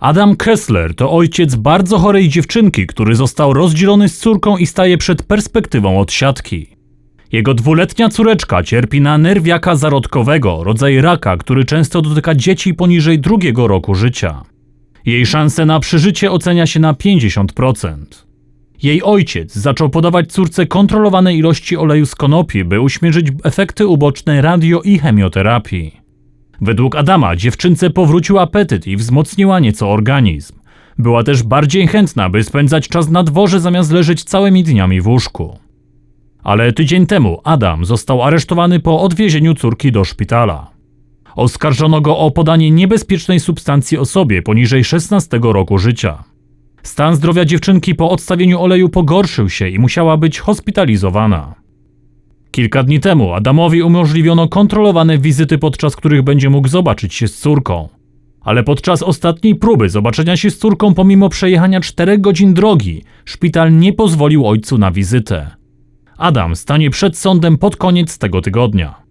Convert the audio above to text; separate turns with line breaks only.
Adam Kessler to ojciec bardzo chorej dziewczynki, który został rozdzielony z córką i staje przed perspektywą odsiadki. Jego dwuletnia córeczka cierpi na nerwiaka zarodkowego, rodzaj raka, który często dotyka dzieci poniżej drugiego roku życia. Jej szanse na przeżycie ocenia się na 50%. Jej ojciec zaczął podawać córce kontrolowane ilości oleju z konopi, by uśmierzyć efekty uboczne radio i chemioterapii. Według Adama dziewczynce powrócił apetyt i wzmocniła nieco organizm. Była też bardziej chętna, by spędzać czas na dworze zamiast leżeć całymi dniami w łóżku. Ale tydzień temu Adam został aresztowany po odwiezieniu córki do szpitala. Oskarżono go o podanie niebezpiecznej substancji osobie poniżej 16 roku życia. Stan zdrowia dziewczynki po odstawieniu oleju pogorszył się i musiała być hospitalizowana. Kilka dni temu Adamowi umożliwiono kontrolowane wizyty, podczas których będzie mógł zobaczyć się z córką. Ale podczas ostatniej próby zobaczenia się z córką, pomimo przejechania 4 godzin drogi, szpital nie pozwolił ojcu na wizytę. Adam stanie przed sądem pod koniec tego tygodnia.